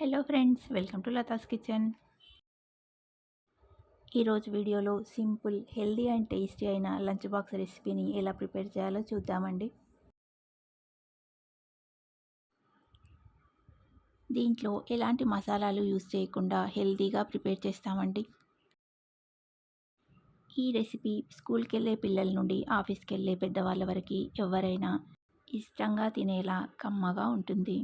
Hello friends welcome to Lata's kitchen. ఈరోజు వీడియోలో simple healthy and tasty అయిన lunch box రెసిపీని ఎలా ప్రిపేర్ చేయాలో చూద్దామండి. దీంట్లో ఎలాంటి మసాలాలు యూస్ చేయకుండా హెల్దీగా ప్రిపేర్ చేస్తామండి. ఈ రెసిపీ స్కూల్కి వెళ్ళే పిల్లల నుండి ఆఫీస్కి వెళ్ళే పెద్దవాళ్ళ వరకు ఎవరైనా ఇష్టంగా తినేలా కమ్మగా ఉంటుంది.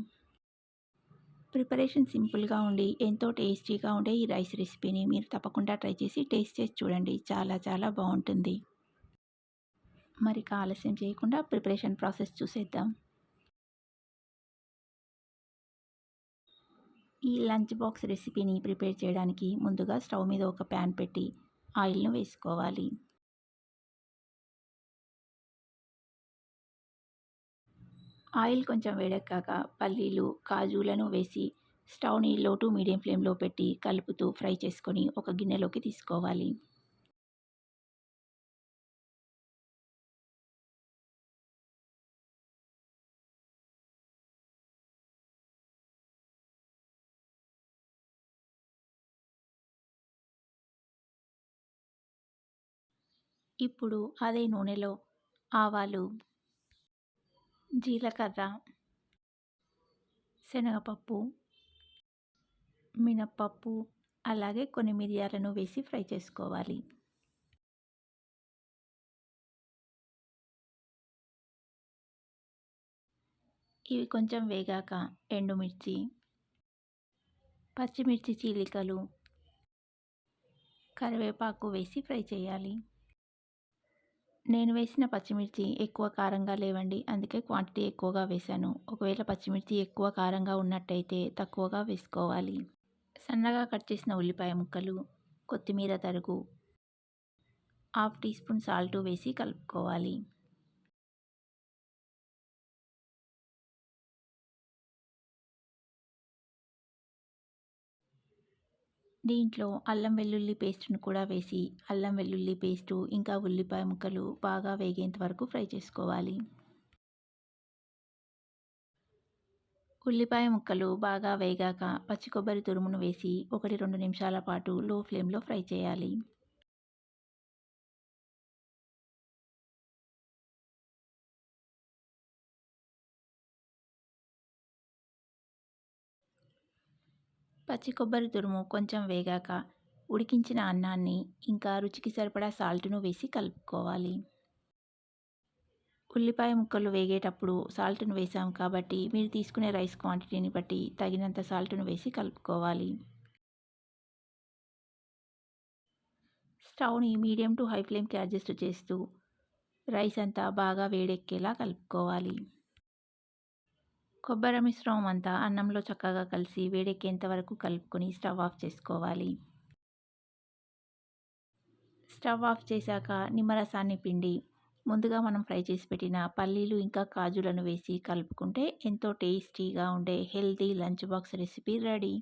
ప్రిపరేషన్ సింపుల్గా ఉండి ఎంతో టేస్టీగా ఉండే ఈ రైస్ రెసిపీని మీరు తప్పకుండా ట్రై చేసి టేస్ట్ చేసి చూడండి. చాలా చాలా బాగుంటుంది. మరి ఆలస్యం చేయకుండా ప్రిపరేషన్ ప్రాసెస్ చూసేద్దాం. ఈ లంచ్ బాక్స్ రెసిపీని ప్రిపేర్ చేయడానికి ముందుగా స్టవ్ మీద ఒక ప్యాన్ పెట్టి ఆయిల్ను వేసుకోవాలి. ఆయిల్ కొంచెం వేడెక్కాక పల్లీలు కాజులను వేసి స్టవ్ని లో టు మీడియం ఫ్లేమ్లో పెట్టి కలుపుతూ ఫ్రై చేసుకొని ఒక గిన్నెలోకి తీసుకోవాలి. ఇప్పుడు అదే నూనెలో ఆవాలు జీలకర్ర శనగపప్పు మినప్పప్పు అలాగే కొన్ని మిరియాలను వేసి ఫ్రై చేసుకోవాలి. ఇవి కొంచెం వేగాక ఎండుమిర్చి పచ్చిమిర్చి చీలికలు కరివేపాకు వేసి ఫ్రై చేయాలి. నేను వేసిన పచ్చిమిర్చి ఎక్కువ కారంగా లేవండి. అందుకే క్వాంటిటీ ఎక్కువగా వేశాను. ఒకవేళ పచ్చిమిర్చి ఎక్కువ కారంగా ఉన్నట్టయితే తక్కువగా వేసుకోవాలి. సన్నగా కట్ చేసిన ఉల్లిపాయ ముక్కలు కొత్తిమీర తరుగు హాఫ్ టీ స్పూన్ సాల్ట్ వేసి కలుపుకోవాలి. దీంట్లో అల్లం వెల్లుల్లి పేస్ట్ను కూడా వేసి అల్లం వెల్లుల్లి పేస్టు ఇంకా ఉల్లిపాయ ముక్కలు బాగా వేగేంత వరకు ఫ్రై చేసుకోవాలి. ఉల్లిపాయ ముక్కలు బాగా వేగాక పచ్చి కొబ్బరి తురుమును వేసి ఒకటి రెండు నిమిషాల పాటు లో ఫ్లేమ్లో ఫ్రై చేయాలి. పచ్చి కొబ్బరి తురుము కొంచెం వేగాక ఉడికించిన అన్నాన్ని ఇంకా రుచికి సరిపడా సాల్ట్ను వేసి కలుపుకోవాలి. ఉల్లిపాయ ముక్కలు వేగేటప్పుడు సాల్ట్ను వేసాం కాబట్టి మీరు తీసుకునే రైస్ క్వాంటిటీని బట్టి తగినంత సాల్ట్ను వేసి కలుపుకోవాలి. స్టవ్ని మీడియం టు హై ఫ్లేమ్కి అడ్జస్ట్ చేస్తూ రైస్ అంతా బాగా వేడెక్కేలా కలుపుకోవాలి. కొబ్బరి మిశ్రమం అంతా అన్నంలో చక్కగా కలిసి వేడెక్కేంత వరకు కలుపుకొని స్టవ్ ఆఫ్ చేసుకోవాలి. స్టవ్ ఆఫ్ చేశాక నిమ్మరసాన్ని పిండి ముందుగా మనం ఫ్రై చేసి పెట్టిన పల్లీలు ఇంకా కాజులను వేసి కలుపుకుంటే ఎంతో టేస్టీగా ఉండే healthy lunch box recipe ready.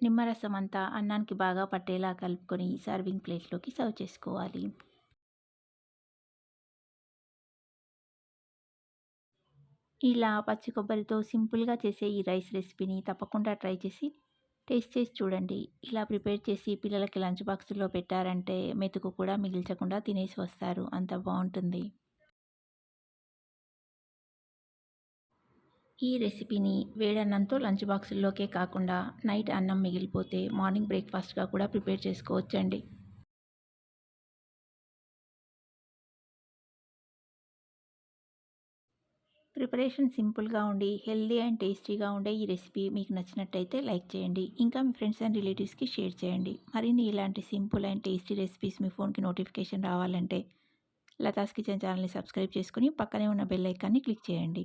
నిమ్మరసం అంతా అన్నానికి బాగా పట్టేలా కలుపుకొని సర్వింగ్ ప్లేట్లోకి సర్వ్ చేసుకోవాలి. ఇలా పచ్చి కొబ్బరితో సింపుల్గా చేసే ఈ రైస్ రెసిపీని తప్పకుండా ట్రై చేసి టేస్ట్ చేసి చూడండి. ఇలా ప్రిపేర్ చేసి పిల్లలకి లంచ్ బాక్సుల్లో పెట్టారంటే మెతుకు కూడా మిగిల్చకుండా తినేసి వస్తారు. అంత బాగుంటుంది. ఈ రెసిపీని వేడన్నంతో లంచ్ బాక్సుల్లోకే కాకుండా నైట్ అన్నం మిగిలిపోతే మార్నింగ్ బ్రేక్ఫాస్ట్గా కూడా ప్రిపేర్ చేసుకోవచ్చండి. ప్రిపరేషన్ సింపుల్గా ఉండి హెల్దీ అండ్ టేస్టీగా ఉండే ఈ రెసిపీ మీకు నచ్చినట్టయితే లైక్ చేయండి. ఇంకా మీ ఫ్రెండ్స్ అండ్ రిలేటివ్స్కి షేర్ చేయండి. మరిన్ని ఇలాంటి సింపుల్ అండ్ టేస్టీ రెసిపీస్ మీ ఫోన్కి నోటిఫికేషన్ రావాలంటే లతాస్ కిచెన్ ఛానల్ని సబ్స్క్రైబ్ చేసుకుని పక్కనే ఉన్న బెల్ ఐకాన్ని క్లిక్ చేయండి.